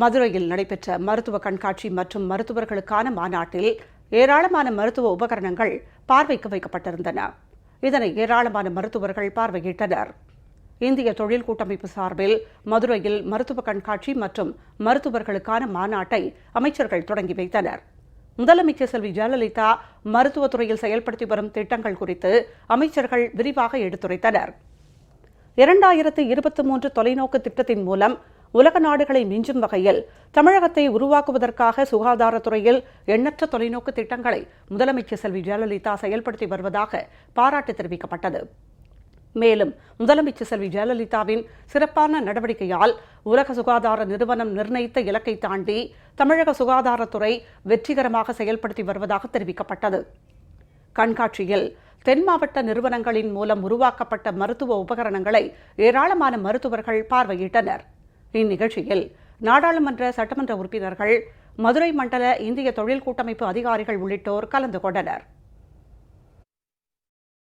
மதுரையில் நடைபெற்ற மருத்துவ கண்காட்சி மற்றும் மருத்துவர்களுக்கான மாநாட்டில் ஏராளமான மருத்துவ உபகரணங்கள் பார்வைக்கு வைக்கப்பட்டிருந்தன. இதனை ஏராளமான மருத்துவர்கள் பார்வையிட்டனர். இந்திய தொழில் கூட்டமைப்பு சார்பில் மதுரையில் மருத்துவ கண்காட்சி மற்றும் மருத்துவர்களுக்கான மாநாட்டை அமைச்சர்கள் தொடங்கி வைத்தனர். முதலமைச்சர் செல்வி ஜெயலலிதா மருத்துவத்துறையில் செயல்படுத்தி வரும் திட்டங்கள் குறித்து அமைச்சர்கள் விரிவாக எடுத்துரைத்தனர். இரண்டாயிரத்து இருபத்தி மூன்று தொலைநோக்கு திட்டத்தின் மூலம் உலக நாடுகளை மிஞ்சும் வகையில் தமிழகத்தை உருவாக்குவதற்காக சுகாதாரத்துறையில் எண்ணற்ற தொலைநோக்கு திட்டங்களை முதலமைச்சர் செல்வி ஜெயலலிதா செயல்படுத்தி வருவதாக பாராட்டு தெரிவிக்கப்பட்டது. மேலும் முதலமைச்சர் செல்வி ஜெயலலிதாவின் சிறப்பான நடவடிக்கையால் உலக சுகாதார நிறுவனம் நிர்ணயித்த இலக்கை தாண்டி தமிழக சுகாதாரத்துறை வெற்றிகரமாக செயல்படுத்தி வருவதாக தெரிவிக்கப்பட்டது. கண்காட்சியில் தென் மாவட்ட நிறுவனங்களின் மூலம் உருவாக்கப்பட்ட மருத்துவ உபகரணங்களை ஏராளமான மருத்துவர்கள் பார்வையிட்டனர். இந்நிகழ்ச்சியில் நாடாளுமன்ற சட்டமன்ற உறுப்பினர்கள் மதுரை மண்டல இந்திய தொழில் கூட்டமைப்பு அதிகாரிகள் உள்ளிட்டோர் கலந்து கொண்டனர்.